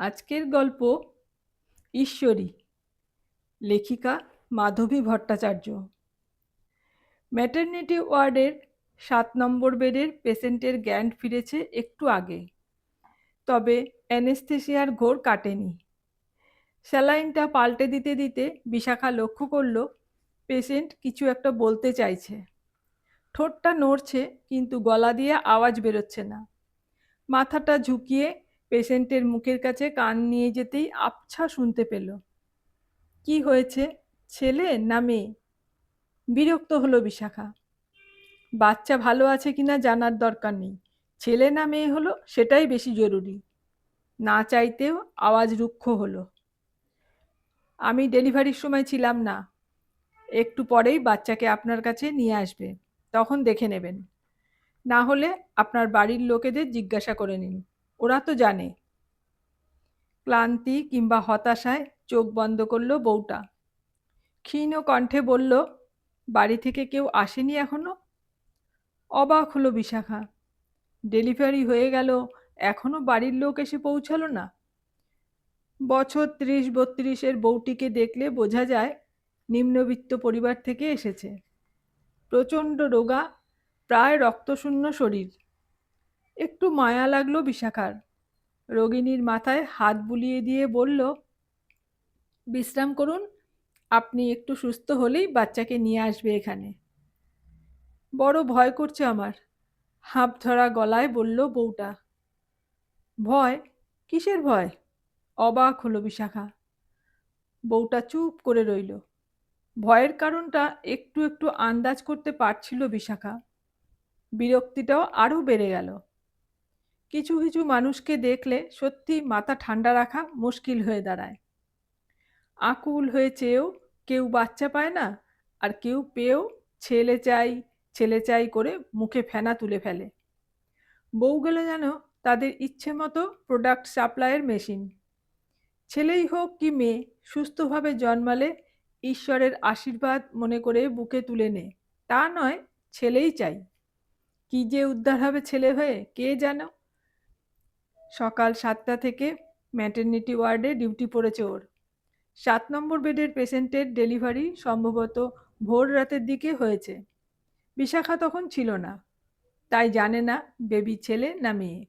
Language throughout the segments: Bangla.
আজকের গল্প ঈশ্বরী, লেখিকা মাধবী ভট্টাচার্য। ম্যাটার্নিটি ওয়ার্ডের সাত নম্বর বেডের পেশেন্টের জ্ঞান ফিরেছে একটু আগে। তবে অ্যানেস্থেসিয়ার ঘোর কাটেনি। স্যালাইনটা পাল্টে দিতে দিতে বিশাখা লক্ষ্য করল, পেশেন্ট কিছু একটা বলতে চাইছে। ঠোঁটটা নড়ছে, কিন্তু গলা দিয়ে আওয়াজ বেরোচ্ছে না। মাথাটা ঝুঁকিয়ে পেশেন্টের মুখের কাছে কান নিয়ে যেতেই আবছা শুনতে পেল। কি হয়েছে, ছেলে না মেয়ে? বিরক্ত হলো বিশাখা। বাচ্চা ভালো আছে কিনা জানার দরকার নেই। ছেলে না মেয়ে হলো সেটাই বেশি জরুরি। না চাইতেও আওয়াজ রুক্ষ হলো। আমি ডেলিভারির সময় ছিলাম না। একটু পরেই বাচ্চাকে আপনার কাছে নিয়ে আসবে। তখন দেখে নেবেন। না হলে আপনার বাড়ির লোকেদের জিজ্ঞাসা করে নিন। ওরা তো জানে। ক্লান্তি কিংবা হতাশায় চোখ বন্ধ করল বউটা। ক্ষীণ কণ্ঠে বলল, বাড়ি থেকে কেউ আসেনি এখনও? অবাক হলো বিশাখা। ডেলিভারি হয়ে গেল, এখনও বাড়ির লোক এসে পৌঁছালো না। বছর ত্রিশ বত্রিশের বউটিকে দেখলে বোঝা যায়, নিম্নবিত্ত পরিবার থেকে এসেছে। প্রচণ্ড রোগা, প্রায় রক্তশূন্য শরীর। একটু মায়া লাগল বিশাখার। রোগিনীর মাথায় হাত বুলিয়ে দিয়ে বলল, বিশ্রাম করুন, আপনি একটু সুস্থ হলেই বাচ্চাকে নিয়ে আসবে এখানে। বড় ভয় করছে আমার। হাঁপ ধরা গলায় বলল বউটা। ভয়? কিসের ভয়? অবাক হলো বিশাখা। বউটা চুপ করে রইল। ভয়ের কারণটা একটু একটু আন্দাজ করতে পারছিল বিশাখা। বিরক্তিটাও আরও বেড়ে গেল। কিছু কিছু মানুষকে দেখলে সত্যি মাথা ঠান্ডা রাখা মুশকিল হয়ে দাঁড়ায়। আকুল হয়ে চেয়েও কেউ বাচ্চা পায় না আর কেউ পেয়েও ছেলে চাই ছেলে চাই করে মুখে ফেনা তুলে ফেলে। বউগুলো যেন তাদের ইচ্ছে মতো প্রোডাক্ট সাপ্লাইয়ের মেশিন ছেলেই হোক কি মেয়ে, সুস্থভাবে জন্মালে ঈশ্বরের আশীর্বাদ মনে করে বুকে তুলে নে। তা নয়, ছেলেই চাই। কি যে উদ্ধার হবে ছেলে হয়ে, কে জানো? সকাল সাতটা থেকে ম্যাটার্নিটি ওয়ার্ডে ডিউটি পড়েছে ওর। সাত নম্বর বেডের পেশেন্টের ডেলিভারি সম্ভবত ভোর রাতের দিকে হয়েছে। বিশাখা তখন ছিল না, তাই জানে না বেবি ছেলে না মেয়ে।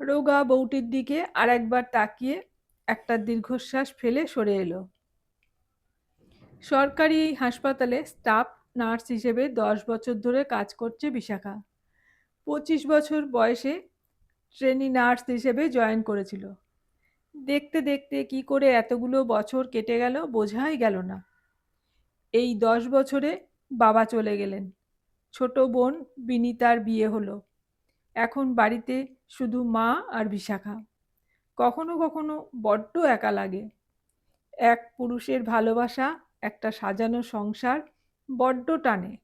রোগা বউটির দিকে আর একবার তাকিয়ে একটা দীর্ঘশ্বাস ফেলে সরে এলো। সরকারি এই হাসপাতালে স্টাফ নার্স হিসেবে দশ বছর ধরে কাজ করছে বিশাখা। পঁচিশ বছর বয়সে ট্রেনি নার্স হিসেবে জয়েন করেছিল। দেখতে দেখতে কি করে এতগুলো বছর কেটে গেল বোঝাই গেল না। এই দশ বছরে বাবা চলে গেলেন। ছোট বোন বিনিতার বিয়ে হলো। এখন বাড়িতে শুধু মা আর বিশাখা। কখনো কখনো বড্ড একা লাগে। এক পুরুষের ভালোবাসা, একটা সাজানো সংসার বড্ড টানে।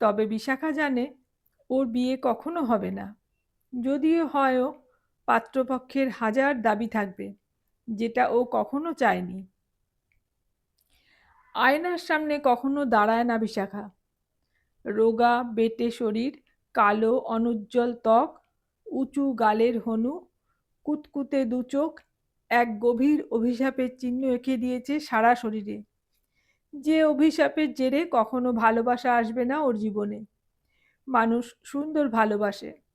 তবে বিশাখা জানে ওর বিয়ে কখনো হবে না। যদিও হয়ও পাত্রপক্ষের হাজার দাবি থাকবে, যেটা ও কখনো চায়নি। আয়নার সামনে কখনো দাঁড়ায় না বিশাখা। রোগা, বেটে শরীর, কালো, অনুজ্জ্বল ত্বক, উঁচু গালের হনু, কুতকুতে দু চোখ, এক গভীর অভিশাপের চিহ্ন এঁকে দিয়েছে সারা শরীরে। যে অভিশাপের জেরে কখনো ভালোবাসা আসবে না ওর জীবনে। মানুষ সুন্দর ভালোবাসে।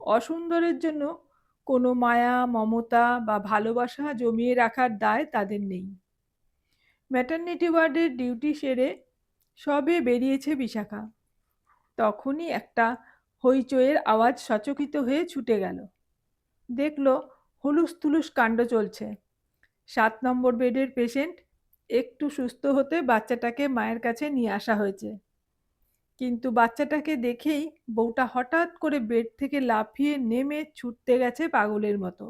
অসুন্দরের জন্য কোনো মায়া, মমতা বা ভালোবাসা জমিয়ে রাখার দায় তাদের নেই। ম্যাটার্নিটি ওয়ার্ডের ডিউটি সেরে সবে বেরিয়েছে বিশাখা। তখনই একটা হইচইয়ের আওয়াজ সচকিত হয়ে ছুটে গেল। দেখল হুলুস তুলুস কাণ্ড চলছে। সাত নম্বর বেডের পেশেন্ট একটু সুস্থ হতে বাচ্চাটাকে মায়ের কাছে নিয়ে আসা হয়েছে। কিন্তু বাচ্চাটাকে দেখেই বউটা হঠাৎ করে বেড থেকে লাফিয়ে নেমে ছুটতে গেছে পাগলের মতো।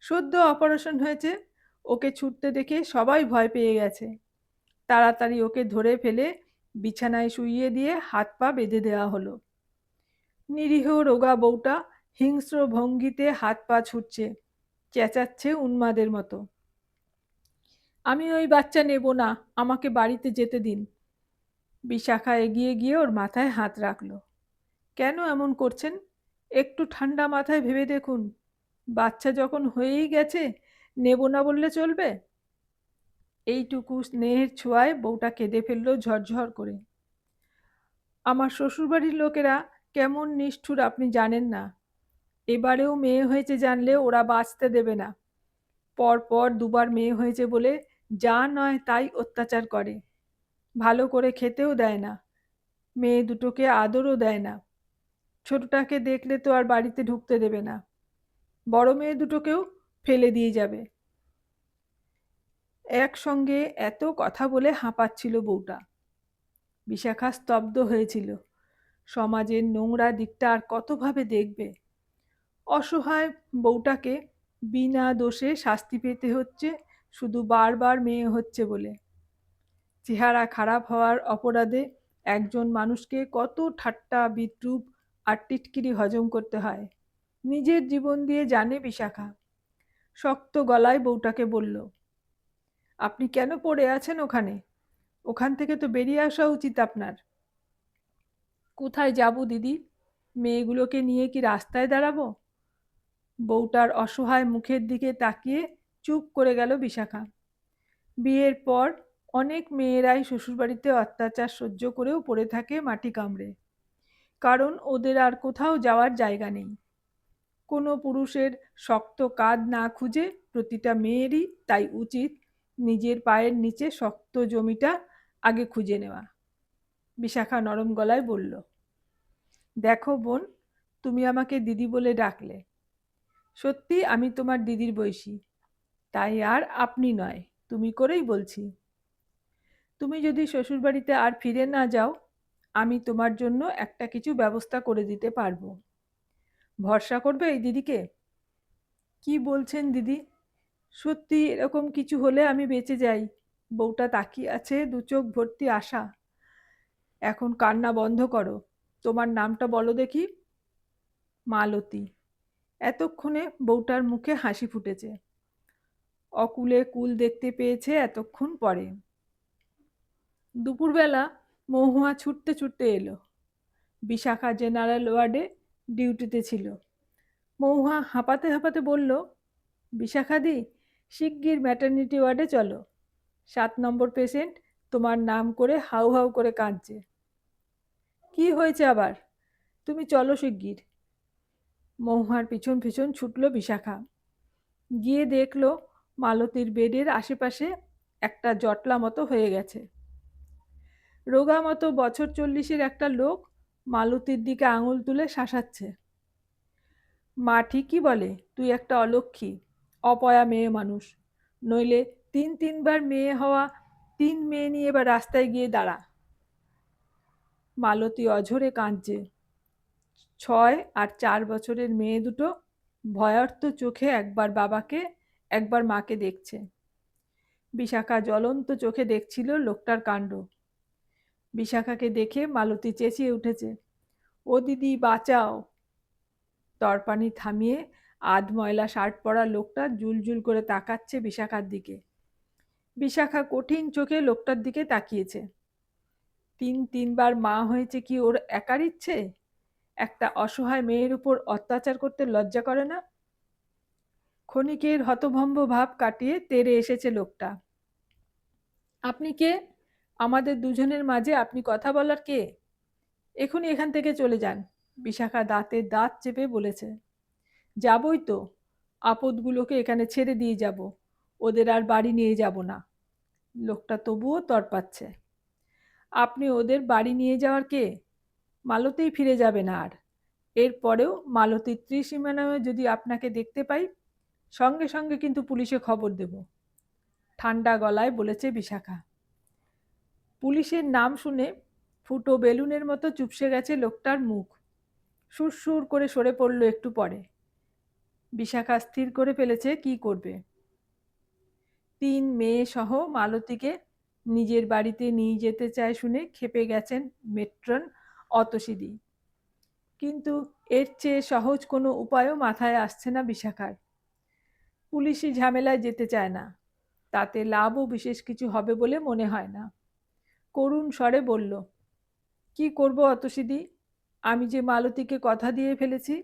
সদ্য অপারেশন হয়েছে, ওকে ছুটতে দেখে সবাই ভয় পেয়ে গেছে। তাড়াতাড়ি ওকে ধরে ফেলে বিছানায় শুইয়ে দিয়ে হাত পা বেঁধে দেওয়া হলো। নিরীহ রোগা বউটা হিংস্র ভঙ্গিতে হাত পা ছুটছে, চেঁচাচ্ছে উন্মাদের মতো। আমি ওই বাচ্চা নেব না, আমাকে বাড়িতে যেতে দিন। বিশাখা এগিয়ে গিয়ে ওর মাথায় হাত রাখল। কেন এমন করছেন? একটু ঠান্ডা মাথায় ভেবে দেখুন। বাচ্চা যখন হয়েই গেছে, নেব না বললে চলবে? এইটুকু স্নেহের ছোঁয়ায় বউটা কেঁদে ফেলল ঝরঝর করে। আমার শ্বশুরবাড়ির লোকেরা কেমন নিষ্ঠুর আপনি জানেন না। এবারেও মেয়ে হয়েছে জানলে ওরা বাঁচতে দেবে না। পর পর দুবার মেয়ে হয়েছে বলে যা নয় তাই অত্যাচার করে। ভালো করে খেতেও দেয় না। মেয়ে দুটোকে আদরও দেয় না। ছোটটাকে দেখলে তো আর বাড়িতে ঢুকতে দেবে না। বড় মেয়ে দুটোকেও ফেলে দিয়ে যাবে। একসঙ্গে এত কথা বলে হাঁপাচ্ছিল বউটা। বিশাখা স্তব্ধ হয়েছিল। সমাজের নোংরা দিকটা আর কতভাবে দেখবে? অসহায় বউটাকে বিনা দোষে শাস্তি পেতে হচ্ছে, শুধু বারবার মেয়ে হচ্ছে বলে। চেহারা খারাপ হওয়ার অপরাধে একজন মানুষকে কত ঠাট্টা, বিদ্রুপ আর টিটকিরি হজম করতে হয়। নিজের জীবন দিয়ে জানে বিশাখা। শক্ত গলায় বউটাকে বলল, আপনি কেন পড়ে আছেন ওখানে? ওখান থেকে তো বেরিয়ে আসা উচিত আপনার। কোথায় যাব দিদি? মেয়েগুলোকে নিয়ে কি রাস্তায় দাঁড়াবো? বউটার অসহায় মুখের দিকে তাকিয়ে চুপ করে গেল বিশাখা। বিয়ের পর অনেক মেয়েরাই শ্বশুরবাড়িতে অত্যাচার সহ্য করেও পড়ে থাকে মাটি কামড়ে। কারণ ওদের আর কোথাও যাওয়ার জায়গা নেই। কোনো পুরুষের শক্ত কাঁধ না খুঁজে প্রতিটা মেয়েরই তাই উচিত নিজের পায়ের নিচে শক্ত জমিটা আগে খুঁজে নেওয়া। বিশাখা নরম গলায় বলল, দেখো বোন, তুমি আমাকে দিদি বলে ডাকলে। সত্যি আমি তোমার দিদির বয়সী। তাই আর আপনি নয়, তুমি করেই বলছি। তুমি যদি শ্বশুরবাড়িতে আর ফিরে না যাও, আমি তোমার জন্য একটা কিছু ব্যবস্থা করে দিতে পারব। ভরসা করবে এই দিদিকে? কি বলছেন দিদি? সত্যি এরকম কিছু হলে আমি বেঁচে যাই। বউটা তাকিয়ে আছে, দু চোখ ভর্তি আশা। এখন কান্না বন্ধ করো। তোমার নামটা বলো দেখি। মালতী। এতক্ষণে বউটার মুখে হাসি ফুটেছে। অকুলে কুল দেখতে পেয়েছে এতক্ষণ পরে। দুপুরবেলা মহুয়া ছুটতে ছুটতে এলো। বিশাখা জেনারেল ওয়ার্ডে ডিউটিতে ছিল। মহুয়া হাঁপাতে হাঁপাতে বলল, বিশাখাদি, শিগগির ম্যাটার্নিটি ওয়ার্ডে চলো। সাত নম্বর পেশেন্ট তোমার নাম করে হাউ হাউ করে কাঁদছে। কি হয়েছে আবার? তুমি চলো শিগগির। মহুয়ার পিছন পিছন ছুটল বিশাখা। গিয়ে দেখল মালতীর বেডের আশেপাশে একটা জটলা মতো হয়ে গেছে। রোগা মতো বছর চল্লিশের একটা লোক মালতির দিকে আঙুল তুলে শাসাচ্ছে। মা ঠিকই বলে, তুই একটা অলক্ষী, অপয়া মেয়ে মানুষ। নইলে তিন তিনবার মেয়ে হওয়া, তিন মেয়ে নিয়ে এবার রাস্তায় গিয়ে দাঁড়া। মালতী অঝরে কাঁদছে। ছয় আর চার বছরের মেয়ে দুটো ভয়ার্থ চোখে একবার বাবাকে, একবার মাকে দেখছে। বিশাখা জ্বলন্ত চোখে দেখছিল লোকটার কাণ্ড। বিশাখাকে দেখে মালতী চেঁচিয়ে উঠেছে। ও দিদি, বাঁচাও! তরপানি থামিয়ে আধ ময়লা শার্ট পরা লোকটা জুলজুল করে তাকাচ্ছে বিশাখার দিকে। বিশাখা কঠিন চোখে লোকটার দিকে তাকিয়েছে। তিন, তিনবার মা হয়েছে কি ওর একার ইচ্ছে? একটা অসহায় মেয়ের উপর অত্যাচার করতে লজ্জা করে না? ক্ষণিকের হতভম্ব ভাব কাটিয়ে তেরে এসেছে লোকটা। আপনি কে? আমাদের দুজনের মাঝে আপনি কথা বলার কে? এখনই এখান থেকে চলে যান। বিশাখা দাঁতে দাঁত চেপে বলেছে, যাবই তো, আপদগুলোকে এখানে ছেড়ে দিয়ে যাব। ওদের আর বাড়ি নিয়ে যাব না। লোকটা তবুও তরপাচ্ছে আপনি ওদের বাড়ি নিয়ে যাওয়ার কে? মালতেই ফিরে যাবে না আর। এরপরেও মালতীর ত্রিসীমা নামে যদি আপনাকে দেখতে পাই, সঙ্গে সঙ্গে কিন্তু পুলিশে খবর দেব। ঠান্ডা গলায় বলেছে বিশাখা। পুলিশের নাম শুনে ফুটো বেলুনের মতো চুপসে গেছে লোকটার মুখ। সুরসুর করে সরে পড়ল একটু পরে। বিশাখা স্থির করে ফেলেছে, কি করবে? তিন মেয়ে সহ মালতীকে নিজের বাড়িতে নিয়ে যেতে চায় শুনে খেপে গেছেন মেট্রন অতসিদি। কিন্তু এর চেয়ে সহজ কোনো উপায়ও মাথায় আসছে না বিশাখার। পুলিশি ঝামেলায় যেতে চায় না। তাতে লাভও বিশেষ কিছু হবে বলে মনে হয় না। করুণ স্বরে বলল, কি করব অতসিদি আমি যে মালতীকে কথা দিয়ে ফেলেছি,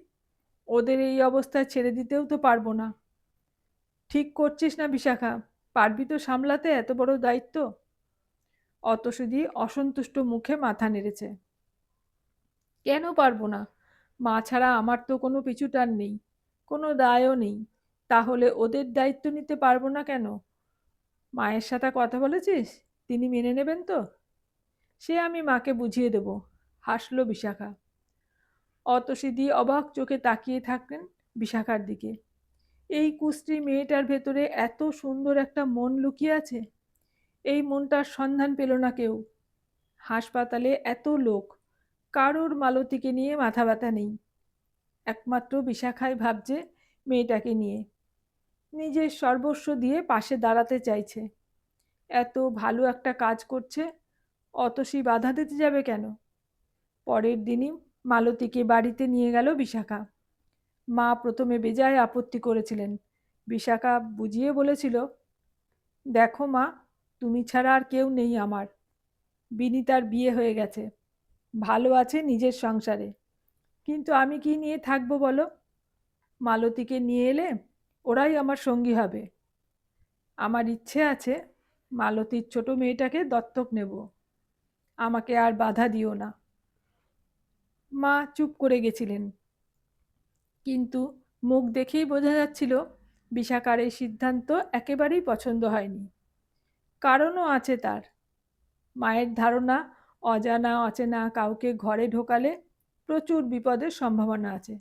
ওদের এই অবস্থায় ছেড়ে দিতেও তো পারব না। ঠিক করছিস না বিশাখা, পারবি তো সামলাতে এত বড় দায়িত্ব? অতসুদি অসন্তুষ্ট মুখে মাথা নেড়েছে। কেন পারব না? মা ছাড়া আমার তো কোনো পিছুটান নেই, কোনো দায়ও নেই। তাহলে ওদের দায়িত্ব নিতে পারব না কেন? মায়ের সাথে কথা বলেছিস? তিনি মেনে নেবেন তো? সে আমি মাকে বুঝিয়ে দেব, হাসল বিশাখা। অতসিদি অবাক চোখে তাকিয়ে থাকলেন বিশাখার দিকে। এই কুস্ত্রী মেয়েটার ভেতরে এত সুন্দর একটা মন লুকিয়ে আছে? এই মনটার সন্ধান পেল না কেউ। হাসপাতালে এত লোক, কারোর মালতীকে নিয়ে মাথা ব্যথা নেই। একমাত্র বিশাখাই ভাবছে মেয়েটাকে নিয়ে। নিজের সর্বস্ব দিয়ে পাশে দাঁড়াতে চাইছে। এত ভালো একটা কাজ করছে অতসী বাধা দিতে যাবে কেন? পরের দিনই মালতীকে বাড়িতে নিয়ে গেল বিশাখা। মা প্রথমে বেজায় আপত্তি করেছিলেন। বিশাখা বুঝিয়ে বলেছিল, দেখো মা, তুমি ছাড়া আর কেউ নেই আমার। বিনিতার বিয়ে হয়ে গেছে। ভালো আছে নিজের সংসারে। কিন্তু আমি কি নিয়ে থাকব বলো? মালতীকে নিয়ে এলে ওরাই আমার সঙ্গী হবে। আমার ইচ্ছে আছে মালতীর ছোট মেয়েটাকে দত্তক নেব। আমাকে আর বাধা দিও না। মা চুপ করে গেছিলেন। কিন্তু মুখ দেখেই বোঝা যাচ্ছিল বিশাখার এই সিদ্ধান্ত একেবারেই পছন্দ হয়নি। কারণও আছে তার। মায়ের ধারণা, অজানা অচেনা কাউকে ঘরে ঢোকালে প্রচুর বিপদের সম্ভাবনা আছে।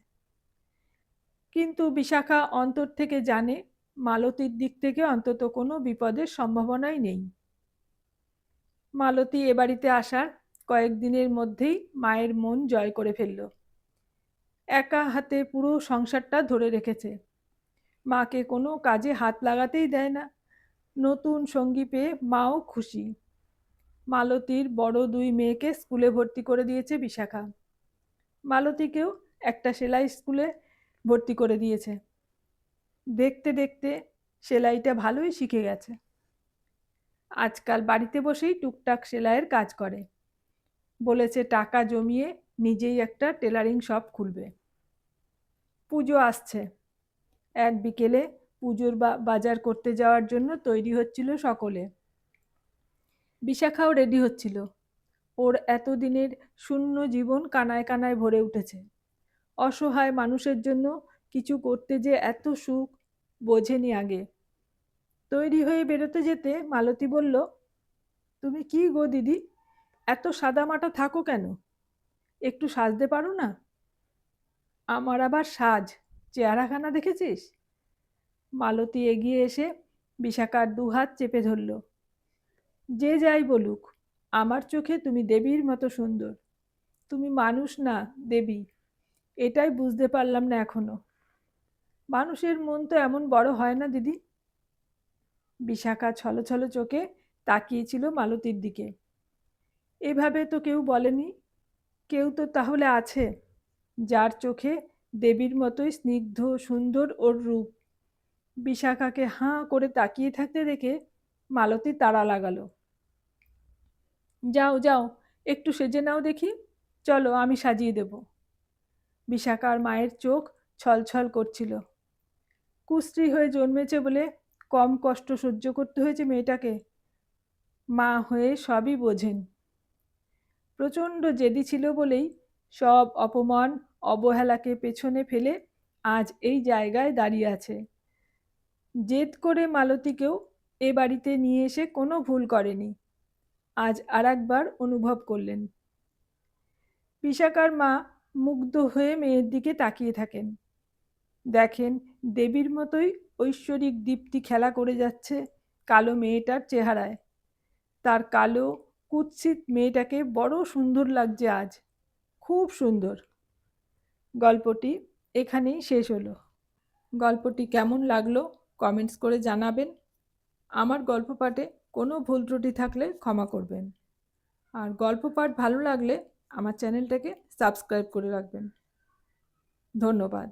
কিন্তু বিশাখা অন্তর থেকে জানে, মালতীর দিক থেকে অন্তত কোনো বিপদের সম্ভাবনাই নেই। মালতী এ বাড়িতে আসার কয়েকদিনের মধ্যেই মায়ের মন জয় করে ফেলল। একা হাতে পুরো সংসারটা ধরে রেখেছে। মাকে কোনো কাজে হাত লাগাতেই দেয় না। নতুন সঙ্গী পেয়ে মাও খুশি। মালতীর বড় দুই মেয়েকে স্কুলে ভর্তি করে দিয়েছে বিশাখা। মালতীকেও একটা সেলাই স্কুলে ভর্তি করে দিয়েছে। দেখতে দেখতে সেলাইটা ভালোই শিখে গেছে। আজকাল বাড়িতে বসেই টুকটাক সেলাইয়ের কাজ করে। বলেছে, টাকা জমিয়ে নিজেই একটা টেলারিং শপ খুলবে। পুজো আসছে। এক বিকেলে পুজোর বাজার করতে যাওয়ার জন্য তৈরি হচ্ছিল সকলে। বিশাখাও রেডি হচ্ছিল। ওর এতদিনের শূন্য জীবন কানায় কানায় ভরে উঠেছে। অসহায় মানুষের জন্য কিছু করতে যে এত সুখ বোঝেনি আগে। তৈরি হয়ে বেরোতে যেতে মালতী বলল, তুমি কি গো দিদি? এত সাদামাটা থাকো কেন? একটু সাজতে পারো না? আমার আবার সাজ, চেহারাখানা দেখেছিস? মালতী এগিয়ে এসে বিশাখার দুহাত চেপে ধরল, যে যাই বলুক, আমার চোখে তুমি দেবীর মতো সুন্দর। তুমি মানুষ না, দেবী। এটাই বুঝতে পারলাম না এখনও। মানুষের মন তো এমন বড় হয় না দিদি? বিশাখা ছলো ছলো চোখে তাকিয়েছিল মালতীর দিকে। এভাবে তো কেউ বলেনি। কেউ তো তাহলে আছে, যার চোখে দেবীর মতোই স্নিগ্ধ, সুন্দর ওর রূপ। বিশাখাকে হাঁ করে তাকিয়ে থাকতে দেখে মালতী তাড়া লাগালো। যাও যাও, একটু সেজে নাও দেখি। চলো, আমি সাজিয়ে দেব। বিশাখার মায়ের চোখ ছলছল করছিল। কুস্ত্রী হয়ে জন্মেছে বলে কম কষ্ট সহ্য করতে হয়েছে মেয়েটাকে? মা হয়ে সবই বোঝেন। প্রচণ্ড জেদি ছিল বলেই সব অপমান, অবহেলাকে পেছনে ফেলে আজ এই জায়গায় দাঁড়িয়ে আছে। জেদ করে মালতীকেও এ বাড়িতে নিয়ে এসে কোনো ভুল করেনি। আজ আর একবার অনুভব করলেন। পিসাকার মা মুগ্ধ হয়ে মেয়ের দিকে তাকিয়ে থাকেন। দেখেন দেবীর মতোই ঐশ্বরিক দীপ্তি খেলা করে যাচ্ছে কালো মেয়েটার চেহারায়। তার কালো, কুৎসিত মেয়েটাকে বড় সুন্দর লাগছে আজ। খুব সুন্দর। গল্পটি এখানেই শেষ হলো। গল্পটি কেমন লাগল কমেন্টস করে জানাবেন। আমার গল্প পাঠে কোনো ভুল ত্রুটি থাকলে ক্ষমা করবেন। আর গল্প পাঠ ভালো লাগলে আমার চ্যানেলটাকে সাবস্ক্রাইব করে রাখবেন। ধন্যবাদ।